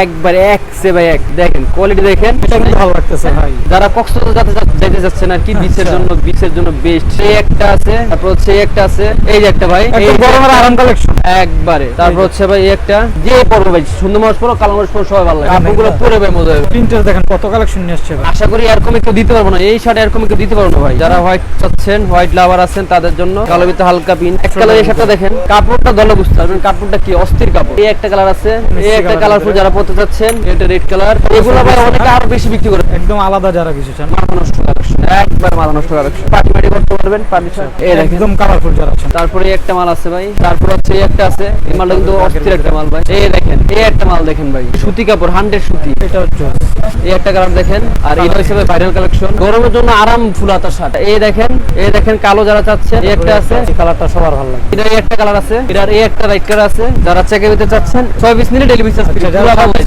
একবার এক সে ভাই এক। দেখেন কোয়ালিটি দেখেন। ভালো লাগতেছে ভাই। যারা কক্সবাজার যাতে যেতে যাচ্ছেন আর কি বিচের আচ্ছা। জন্য বিচের জন্য বেস্ট একটা আছে তারপর হচ্ছে এই একটা আছে। এই যে একটা ভাই এই গরমের আরাম কালেকশন একবারে। তারপর হচ্ছে ভাই একটা। যে পড়বে ভাই সুন্দর মানুষ পড়ো কালো মানুষ পড়ো সবাই ভালো লাগে। কাপড়গুলো পরে ভাই মজা হবে। প্রিন্টার দেখেন কত কালেকশন নিয়ে আসছে ভাই। আশা করি এরকম কেউ দিতে পারব না। এই শার্ট এরকম কেউ দিতে পারব না ভাই। যারা হোয়াইট চাচ্ছেন হোয়াইট লাভার আছেন তাদের জন্য কালো ভিতরে হালকা পিন এক কালার এই শার্টটা দেখেন কাপড়টা দলে বুঝতে পারবেন কাপড়টা কি? অস্থির কাপড়। এই একটা কালার আছে। এই একটা কালারফুল যারা পড়তে চাচ্ছেন এটা রেড কালার এগুলো ভাই অনেকে আরও বেশি বিক্রি করে একদম আলাদা যারা কিছু চান। মাথা নষ্ট কালেকশন একবার মাথা নষ্ট কালেকশন পার্টি মাটি করতে পারবেন পারমিশন এই দেখেন। একদম কালারফুল যারা আছেন। তারপরে একটা মাল আছে ভাই। তারপর হচ্ছে এই একটা আছে। এই মালটা কিন্তু অস্থির একটা মাল ভাই। এই দেখেন এই একটা মাল দেখেন ভাই। সুতি কাপড় হান্ড্রেড সুতি। এটা হচ্ছে এই একটা কালার দেখেন আর এটা হিসেবে ভাইরাল কালেকশন গরমের জন্য আরাম ফুলাতা শার্ট এই দেখেন এই দেখেন কালো যারা চাচ্ছে এই একটা আছে। এই কালারটা সবার ভালো লাগে। এটা এই একটা কালার আছে এটার এই একটা রাইট কালার আছে। যারা চেকে চাচ্ছেন ছয় বিশ মিনিট ডেলিভারি চার্জ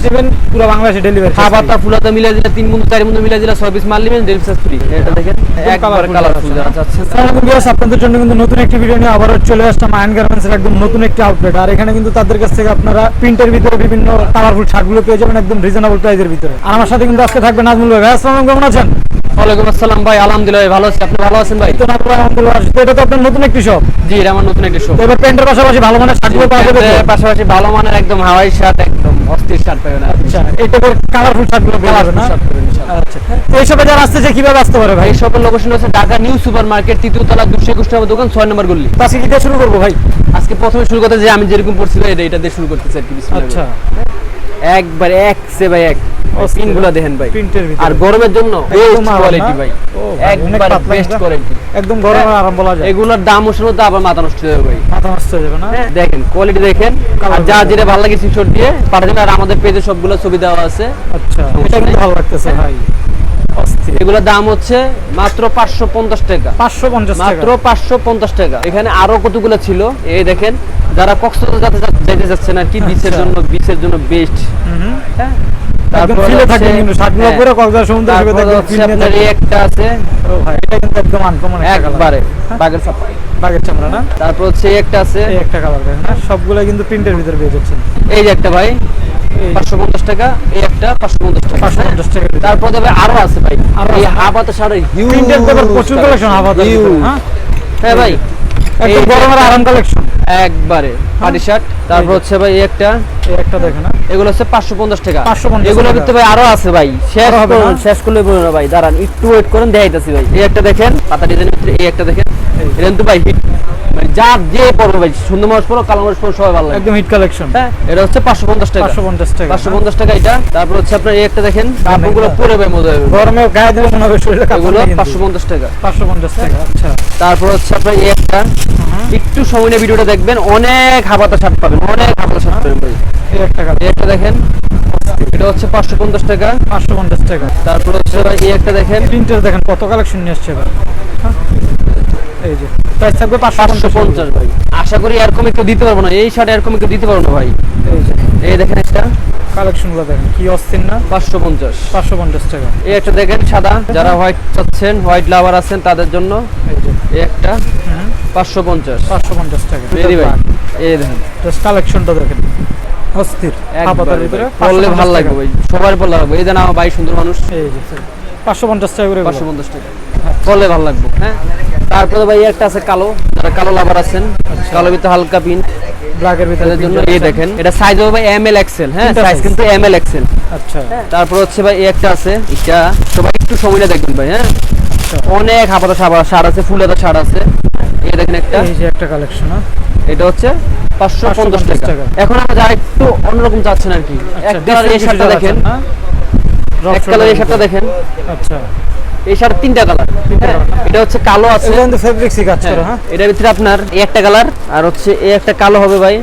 দিবেন পুরো বাংলাদেশে ডেলিভারি খাবারটা ফুলাতে মিলে দিলে তিন চার মিলে দিলে ছয় পিস মাল নেবেন ডেলিভারি চার্জ ফ্রি এটা দেখেন একবার colourful কালারফুল যারা যারা চাচ্ছেন আসসালামু আলাইকুম ভিউয়ার্স, আপনাদের জন্য কিন্তু নতুন একটি ভিডিও নিয়ে আবারও চলে আসলাম। আয়ন গার্মেন্টস একদম নতুন একটি আউটলেট আর এখানে কিন্তু তাদের কাছ থেকে আপনারা প্রিন্টের ভিতরে বিভিন্ন কালারফুল শার্টগুলো পেয়ে যাবেন একদম রিজনেবল প্রাইসের ভিতরে। আর আমার সাথে কিন্তু আজকে থাকবে নাজমুল ভাই। ভাই আসসালামু কেমন আছেন? ওয়ালাইকুম আসসালাম ভাই আলহামদুলিল্লাহ ভালো আছি। আপনি ভালো আছেন ভাই? তো ভাই, আলহামদুলিল্লাহ এটা তো আপনার নতুন একটি শপ জি এটা আমার নতুন একটা শো তো এবার প্যান্টের পাশাপাশি ভালো মানের শার্টগুলো পাওয়া যাবে পাশাপাশি ভালো মানের একদম হাওয়াই শার্ট একদম অস্থির শার্ট পাবেন আচ্ছা এই টাইপের কালারফুল শার্টগুলো পেয়ে যাবে না। আচ্ছা তো এই শপে যারা আসতেছে কীভাবে আসতে পারে ভাই? ভাই শপের লোকেশন হচ্ছে ঢাকা নিউ সুপার মার্কেট তৃতীয় তলা দুশো একুশ নম্বর দোকান ছয় নম্বর গল্লি তো আজকে কি শুরু করব ভাই? আজকে প্রথমে শুরু করতে যে আমি যেরকম পড়ছিলাম এটা এটা দিয়ে শুরু করতেছি আর কি আচ্ছা। একবার এক সে ভাই এক। পিনগুলো দেখেন ভাই। আর গরমের জন্য বেস্ট কোয়ালিটি ভাই। একবার বেস্ট কোয়ালিটি একদম গরমে আরাম বলা যায়। এগুলোর দাম শুনে তো আবার মাথা নষ্ট হয়ে যাবে ভাই। মাথা নষ্ট হয়ে যাবে না? দেখেন কোয়ালিটি দেখেন। আর যা যেটা ভালো লাগে স্ক্রিনশট দিয়ে পাঠাবেন। আর আমাদের পেজে সবগুলো ছবি দেওয়া আছে। আচ্ছা এটা ভালো লাগতেছে ভাই। এগুলোর দাম হচ্ছে মাত্র পাঁচশো পঞ্চাশ টাকা। পাঁচশো পঞ্চাশ মাত্র পাঁচশো পঞ্চাশ টাকা। এখানে আরও কতগুলো ছিল? এই দেখেন যারা কক্সবাজার যাতে যাচ্ছেন আর কি বিচের আচ্ছা। জন্য বিচের জন্য বেস্ট। হ্যাঁ? একদম ফিলে কিন্তু হ্যাঁ, কক্সবাজার সমুদ্র তারপর একদম হচ্ছে feel নিয়ে আপনার এই থাকবেন। একটা আছে ও ভাই এটা কিন্তু একদম আনকমন একবারে বাগের চাপা বাগের চামড়া না? তারপর হচ্ছে একটা আছে। একটা কালার দেখেন না সবগুলো কিন্তু প্রিন্টের ভিতরে পেয়ে যাচ্ছেন। এই যে একটা ভাই পাঁচশো পঞ্চাশ টাকা এই একটা পাঁচশো পঞ্চাশ টাকা পাঁচশো পঞ্চাশ টাকা তারপর তবে আরও আছে ভাই এই হিউজ প্রিন্টের প্রচুর কালেকশন হ্যাঁ? হ্যাঁ ভাই একদম গরমের আরাম কালেকশন একবারে পাটি শার্ট তারপর হচ্ছে ভাই একটা একটা দেখেন না এগুলো হচ্ছে পাঁচশো পঞ্চাশ টাকা। 550 এগুলোর টাকা। ভিতরে ভাই আরও আছে ভাই। শেষ হবে না? শেষ করলে বলুন ভাই। দাঁড়ান একটু ওয়েট করেন দেখাইতেছি ভাই। এই একটা দেখেন পাতা ডিজাইনের ভিতরে এই একটা দেখেন। এটা কিন্তু ভাই হিট মানে যা যে পড়বে ভাই সুন্দর মানুষ পড়ো কালো মানুষ পড়ো সবাই ভালো লাগে। একদম হিট কালেকশন হ্যাঁ এটা হচ্ছে পাঁচশো পঞ্চাশ টাকা। পাঁচশো পঞ্চাশ টাকা পাঁচশো পঞ্চাশ টাকা এটা। তারপর হচ্ছে আপনার এই একটা দেখেন কাপড়গুলো পরে ভাই মজা হবে। গরমে গায়ে দেবে মনে হবে শরীরে কাপড় এগুলো নেই কিন্তু। পাঁচশো পঞ্চাশ টাকা। পাঁচশো পঞ্চাশ টাকা আচ্ছা। তারপর হচ্ছে আপনার এই একটা। একটু সময় নিয়ে ভিডিওটা দেখবেন অনেক হাবাতা শার্ট পাবেন। অনেক হাবাতা শার্ট ভাই এই একটা কালার একটা দেখেন। এটা হচ্ছে পাঁচশো পঞ্চাশ টাকা। পাঁচশো পঞ্চাশ টাকা। তারপর হচ্ছে ভাই এই একটা দেখেন। প্রিন্টার দেখেন কত কালেকশন নিয়ে আসছে এবার। হ্যাঁ? এই যে প্রাইস থাকবে পাঁচশো পাঁচশো পঞ্চাশ ভাই। আশা করি এরকম কেউ দিতে পারব না। এই শার্ট এরকম কেউ দিতে পারব না ভাই। এই যে এই দেখেন একটা। কালেকশনগুলো দেখেন কি অস্থির না? পাঁচশো পঞ্চাশ। পাঁচশো পঞ্চাশ টাকা। এই একটা দেখেন সাদা। যারা হোয়াইট চাচ্ছেন হোয়াইট লাভার আছেন তাদের জন্য। এই যে এই একটা পাঁচশো পঞ্চাশ। পাঁচশো পঞ্চাশ টাকা। ভেরি ভাই এই দেখেন। জাস্ট কালেকশনটা দেখেন। অস্থির। হাফাতার ভিতরে পড়লে 550 ভালো লাগবে ভাই সবার লাগবে। এই দেন আমার ভাই সুন্দর মানুষ। এই যে পাঁচশো পঞ্চাশ টাকা করে পাঁচশো পঞ্চাশ টাকা। ভালো লাগবে হ্যাঁ? তারপরে ভাই একটা আছে কালো। যারা কালো লাভার আছেন কালো ভিতরে হালকা পিন ব্ল্যাকের ভিতরে জন্য এই দেখেন এটা সাইজ হবে ভাই এম এল এক্সেল হ্যাঁ? সাইজ কিন্তু এম এল এক্সেল আচ্ছা। তারপর হচ্ছে ভাই এই একটা আছে। এটা সবাই একটু সময়টা দেখবেন ভাই হ্যাঁ? আচ্ছা। অনেক হাফাতা সার আছে ফুল হাতা আছে। এই দেখেন একটা। এই যে একটা কালেকশন এটা হচ্ছে পাঁচশো পঞ্চাশ 550 টাকা। এখন আমরা যা একটু অন্যরকম চাচ্ছেন আর কি। এক কালার এই শার্টটা দেখেন। এক কালার এই শার্টটা দেখেন। আচ্ছা। এই শার্ট তিনটা কালার এটা হচ্ছে কালো আছে। এটা কিন্তু ফেব্রিক্সই কাজ করে হ্যাঁ, হ্যাঁ। এটার ভিতরে আপনার এই একটা কালার আর হচ্ছে এই একটা কালো হবে ভাই।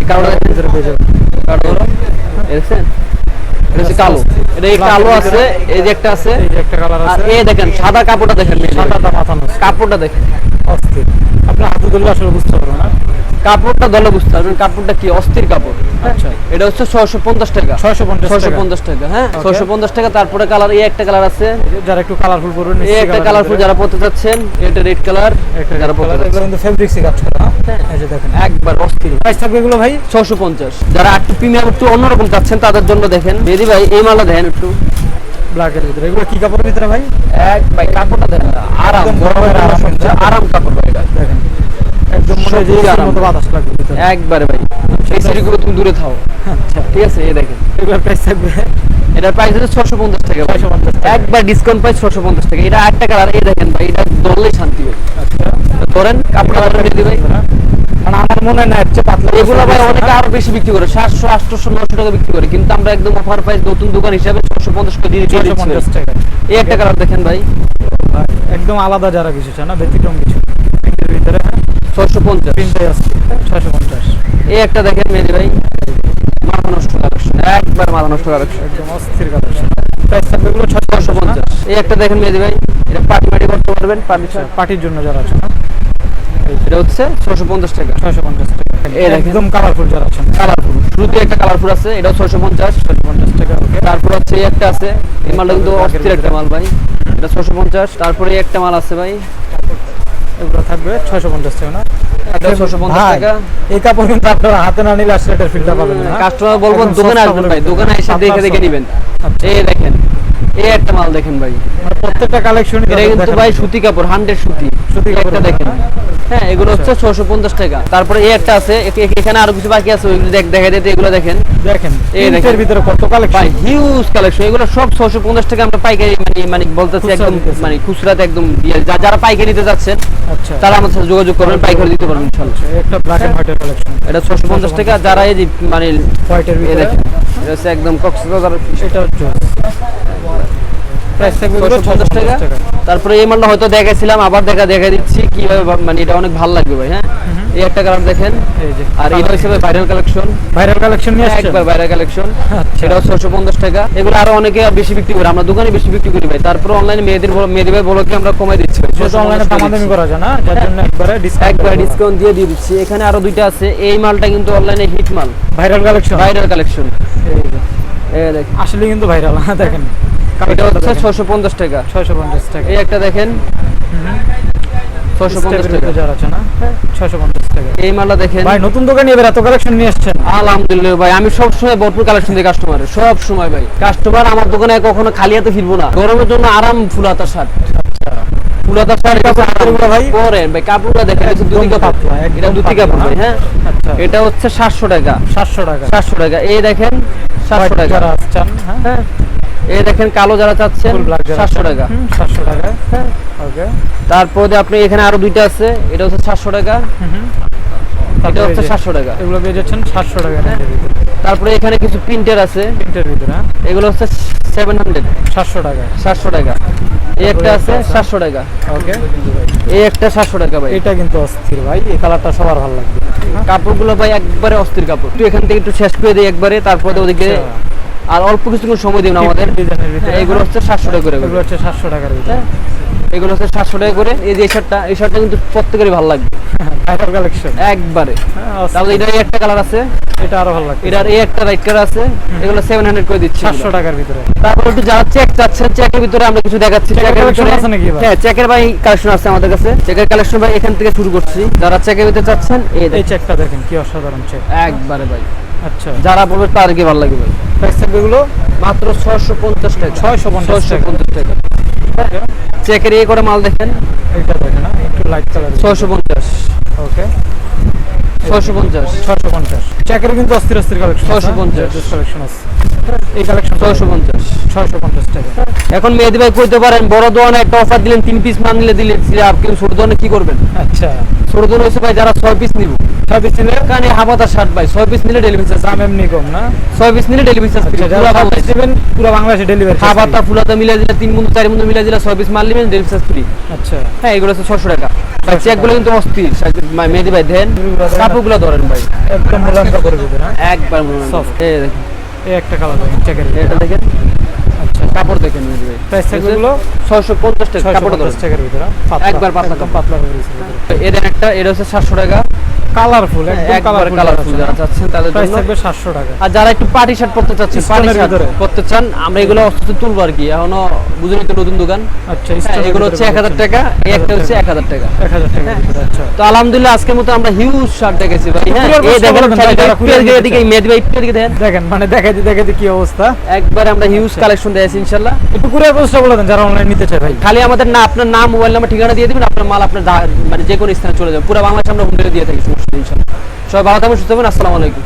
এই কালোটা ভিতরে পেয়ে যাবেন। কালো দেখছেন? এটা হচ্ছে কালো। এটা এই কালো আছে এই যে একটা আছে। একটা কালার আছে। এই দেখেন সাদা কাপড়টা দেখেন। সাদাটা মাথা কাপড়টা দেখেন। অস্থির। আপনি হাতে ধরলে আসলে বুঝতে পারবেন না। কাপড়টা দলে বুঝতে পারবেন কাপড়টা কি অস্থির কাপড়? আচ্ছা। এটা হচ্ছে ছয়শো পঞ্চাশ টাকা। 650 ছয়শো পঞ্চাশ টাকা হ্যাঁ? ছয়শো পঞ্চাশ টাকা তারপরে কালার এই একটা কালার আছে। যারা একটু কালারফুল করবেন এই একটা কালারফুল যারা পড়তে চাচ্ছেন এটা রেড কালার যারা পড়তে চাচ্ছেন। কিন্তু কাজ করা। হ্যাঁ। একবার অস্থির। প্রাইস থাকবে এগুলো ভাই? ছশো পঞ্চাশ। যারা একটু প্রিমিয়াম একটু অন্যরকম চাচ্ছেন তাদের জন্য দেখেন। দিদি ভাই এই মালা দেখেন একটু। ব্ল্যাকের ভিতরে। এগুলো কি কাপড়ের ভিতরে ভাই? এক ভাই কাপড়টা দেখেন। আরাম আরাম কাপড়। একবারে ভাই সেই সিঁড়িগুলো তুমি দূরে থাও। ঠিক আছে এই দেখেন। এগুলোর প্রাইস থাকবে। এটার প্রাইস হচ্ছে ছশো পঞ্চাশ টাকা। 650 টাকা। একবার ডিসকাউন্ট প্রাইস ছশো পঞ্চাশ টাকা। এটা একটা কালার এই দেখেন ভাই এটা ধরলেই শান্তি ভাই। আচ্ছা। ধরেন কাপড় দিদি ভাই। কারণ আমার মনে না চেয়ে পাতলা এগুলো ভাই অনেকে আরও বেশি বিক্রি করে সাতশো আটশো নশো টাকা বিক্রি করে। কিন্তু আমরা একদম অফার প্রাইস নতুন দোকান হিসাবে ছশো পঞ্চাশ করে দিয়ে দিচ্ছি। টাকা। এই একটা কালার দেখেন ভাই। ভাই, একদম আলাদা যারা কিছু চায় না ব্যতিক্রম কিছু। ভিতরে হ্যাঁ ছশো পঞ্চাশ ছয়শো পঞ্চাশ। এই একটা দেখেন মেদি ভাই মাথা নষ্ট কালেকশন একবার মাথা নষ্ট কালেকশন। একদম অস্থির কালেকশন। প্রাইস থাকবে এগুলো ছয়শো পঞ্চাশ। পঞ্চাশ। এই একটা দেখেন মেদি ভাই এটা পার্টি মাটি করতে পারবেন পার্টির জন্য যারা আছে না এটা হচ্ছে ছশো পঞ্চাশ টাকা। ছয়শো পঞ্চাশ টাকা। একদম কালারফুল যারা আছেন। কালারফুল শুরুতে একটা কালারফুল আছে এটাও ছশো পঞ্চাশ। ছয়শো পঞ্চাশ টাকা তারপর হচ্ছে এই একটা আছে এই মালটা কিন্তু অস্থির একটা মাল ভাই। এটা ছশো পঞ্চাশ। তারপরে একটা মাল আছে ভাই। এগুলো থাকবে ছয়শো পঞ্চাশ টাকা না? এই কাপড় কিন্তু আপনারা হাতে না নিলে আসলে এটার পাবেন না। কাস্টমার বলব দোকানে আসবেন ভাই দোকানে এসে দেখে দেখে নিবেন। আচ্ছা। এই দেখেন। এই একটা মাল দেখেন ভাই। মানে প্রত্যেকটা কালেকশন এটা কিন্তু ভাই সুতি কাপড় হান্ড্রেড সুতি। সুতি কাপড় দেখেন। হ্যাঁ? হ্যাঁ এগুলো হচ্ছে ছশো পঞ্চাশ টাকা। তারপরে এই একটা আছে এখানে আরও কিছু বাকি আছে ওইগুলো দেখ দেখা দিতে এগুলো দেখেন। দেখেন ভিতরে কত ভাই কালেকশন হিউজ কালেকশন এগুলো সব ছশো পঞ্চাশ টাকা আমরা পাইকারি মানে মানে বলতেছি একদম মানে খুচরাতে একদম যারা পাইকারি নিতে যাচ্ছেন আচ্ছা। তারা আমাদের সাথে যোগাযোগ করবেন পাইকারি দিতে পারবেন আচ্ছা, একটা ব্ল্যাক এন্ড হোয়াইটের কালেকশন এটা ছশো পঞ্চাশ টাকা যারা এই যে মানে হোয়াইটের ভিতরে। এটা হচ্ছে একদম কক্সবাজার এটা হচ্ছে প্রাইস থাকবে ছশো পঞ্চাশ টাকা। তারপরে এই মালটা হয়তো দেখাইছিলাম আবার দেখা দেখা দিচ্ছি কীভাবে মানে এটা অনেক ভালো লাগবে ভাই হ্যাঁ? এই একটা কালার দেখেন। আর এটা ভাইরাল কালেকশন ভাইরাল কালেকশন নিয়ে একবার ভাইরাল কালেকশন ছশো পঞ্চাশ টাকা। এগুলো আরও অনেকে বেশি বিক্রি করে আমরা দোকানে বেশি বিক্রি করি ভাই। তারপরে অনলাইনে মেয়েদের মেয়েদের ভাই বলো কি আমরা কমাই দিচ্ছি ভাই। অনলাইনে দামাদামি করা যায় না যার জন্য একবারে ডিসকাউন্ট একবার ডিসকাউন্ট দিয়ে দিয়ে দিচ্ছি। এখানে আরও দুইটা আছে। এই মালটা কিন্তু অনলাইনে হিট মাল। ভাইরাল কালেকশন ভাইরাল কালেকশন আসলে কিন্তু ভাইরাল দেখেন। এটা হচ্ছে ছশো পঞ্চাশ টাকা। ছয়শো পঞ্চাশ টাকা। এই একটা দেখেন। স্টেপের টাকা। আছে না? এই মালটা দেখেন। ভাই নতুন দোকানে এবার এত কালেকশন নিয়ে আসছেন? আলহামদুলিল্লাহ ভাই আমি সব সময় ভরপুর কালেকশন দিই কাস্টমারের সব সময় ভাই। কাস্টমার আমার দোকানে কখনো খালি হাতে ফিরবো না। গরমের জন্য আরাম ফুলাতা শার্ট। ফুলাতা শার্ট কাপড়গুলো ভাই? পরে ভাই কাপড়টা দেখেন এটা দুটি কাপড়। এটা দুটি কাপড় ভাই হ্যাঁ? আচ্ছা। এটা হচ্ছে সাতশো টাকা। সাতশো টাকা। সাতশো টাকা। এই দেখেন সাতশো White টাকা। যারা চান হ্যাঁ? হ্যাঁ। এই দেখেন কালো যারা চাচ্ছেন ফুল ব্ল্যাক যারা সাতশো চান, টাকা। হুম, সাতশো টাকা। হ্যাঁ। ওকে তারপরে আপনি এখানে আরও দুইটা আছে এটা হচ্ছে সাতশো টাকা। এটা হচ্ছে সাতশো টাকা। এগুলো পেয়ে যাচ্ছেন সাতশো টাকা হ্যাঁ। রেঞ্জের ভিতরে। তারপরে এখানে কিছু প্রিন্টের আছে। প্রিন্টের ভিতরে হ্যাঁ? এগুলো হচ্ছে টাকা। এই একটা আছে একটা আছে। সাতশো টাকা। ওকে এই একটা সাতশো টাকা ভাই। এটা কিন্তু অস্থির ভাই এই কালারটা সবার ভালো লাগবে। কাপড়গুলো ভাই একবারে অস্থির কাপড়। তুই এখান থেকে একটু শেষ করে দিই একবারে তারপরে ওদিকে আচ্ছা। আর অল্প কিছুক্ষণ সময় দিন আমাদের। হ্যাঁ, এগুলো হচ্ছে সাতশো টাকা করে এগুলো হচ্ছে সাতশো টাকার ভিতরে। হ্যাঁ, এগুলো হচ্ছে সাতশো টাকা করে। এই যে এই শার্টটা এই শার্টটা কিন্তু প্রত্যেকেরই ভালো লাগবে। ভাইরাল কালেকশন একবারে। তাহলে এটা এই একটা কালার আছে? এটা আরও ভালো এটার এই একটা রাইট কালার আছে। এগুলো সেভেন হান্ড্রেড করে দিচ্ছি। সাতশো টাকার ভিতরে। তারপর একটু যারা চেক চাচ্ছেন চেকের ভিতরে আমরা কিছু দেখাচ্ছি। চেকের চেকের ভিতরে আছে নাকি এবার? হ্যাঁ চেকের ভাই কালেকশন আছে আমাদের কাছে। চেকের কালেকশন ভাই এখান থেকে শুরু করছি। যারা চেকের ভিতরে চাচ্ছেন এই চেকটা দেখেন। কি অসাধারণ চেক একবারে ভাই। আচ্ছা। যারা বলবে তার কি ভালো লাগবে? প্রাইস থাকবে এগুলো? মাত্র ছয়শো পঞ্চাশ টাকা। 650 ছশো টাকা। পঞ্চাশ টাকা। চেকের ইয়ে করে মাল দেখেন। এইটা দেখেন হ্যাঁ, একটু লাইট কালার ছশো পঞ্চাশ। ওকে ছশো পঞ্চাশ। ছশো পঞ্চাশ। চেকের কিন্তু অস্থির অস্থির কালেকশন 650 কালেকশন আছে। এই কালেকশন ছশো পঞ্চাশ। ছয়শো পঞ্চাশ টাকা। এখন মেহেদি ভাই কইতে পারেন বড় দোকানে একটা অফার দিলেন তিন পিস মাল নিলে দিলে আপনি ছোট দোকানে কি করবেন? আচ্ছা। ছোট দোকানে হচ্ছে ভাই যারা ছয় পিস নিব। ছয় পিস নিলে? কানে হাবাতা শার্ট ভাই ছয় পিস নিলে ডেলিভারি চার্জ দাম এমনি কম না? ছয় পিস নিলে ডেলিভারি চার্জ piece পুরো বাংলাদেশে ডেলিভারি হাবাতা ফুলাতা মিলে দিলে তিন বন্ধু চার বন্ধু মিলে দিলে ছয় পিস মাল নেবেন ডেলিভারি চার্জ ফ্রি আচ্ছা। হ্যাঁ এগুলো হচ্ছে ছশো টাকা। ভাই চেকগুলো কিন্তু অস্থির। মেহেদি ভাই দেন। কাপড়গুলো ধরেন। ভাই। একদম মোলায়েম কাপড়ের ভিতরে হ্যাঁ? একবার। Soft. এই দেখেন। এই একটা কালার দেখেন চেকের এটা দেখেন? আচ্ছা। কাপড় দেখেন প্রাইস থাকবে এগুলো? ছয়শো পঞ্চাশ টাকা ছয়শো কাপড় পঞ্চাশ ধরেন। টাকার ভিতরে একবার পাতলা। পাতলা ভিতরে এদের একটা এটা হচ্ছে সাতশো টাকা। কালারফুল একদম একবার কালারফুল যারা চাচ্ছেন তাদের জন্য থাকবে সাতশো টাকা। আর যারা একটু পার্টি শার্ট চাচ্ছেন পার্টি শার্ট চান আমরা এগুলো অস্ত্র তুলবো আর কি। এখনও বুঝুনি তো নতুন দোকান। আচ্ছা হ্যাঁ, এগুলো হচ্ছে এক হাজার পাচ্ছেন। টাকা এই একটা হচ্ছে এক হাজার টাকা। এক হাজার টাকা আচ্ছা। তো আলহামদুলিল্লাহ আজকের মতো আমরা হিউজ শার্ট দেখেছি ভাই। হ্যাঁ এই দেখেন ভাই, এদিকে দেখেন। দেখেন মানে দেখাইতে দেখাইতে কি অবস্থা? একবার আমরা হিউজ কালেকশন দিয়েছি ইনশাল্লাহ একটু কুরিয়ার পোস্টটা বলে দেন যারা অনলাইন নিতে চায় ভাই। খালি আমাদের না আপনার নাম মোবাইল নাম্বার ঠিকানা দিয়ে দিবেন আপনার মাল আপনার মানে যে কোনো স্থানে চলে যাবে। পুরো বাংলাদেশ আমরা হোম ডেলিভারি দিয়ে থাকি সবাই ভালো থাকবেন সুস্থ থাকবেন আসসালামু আলাইকুম।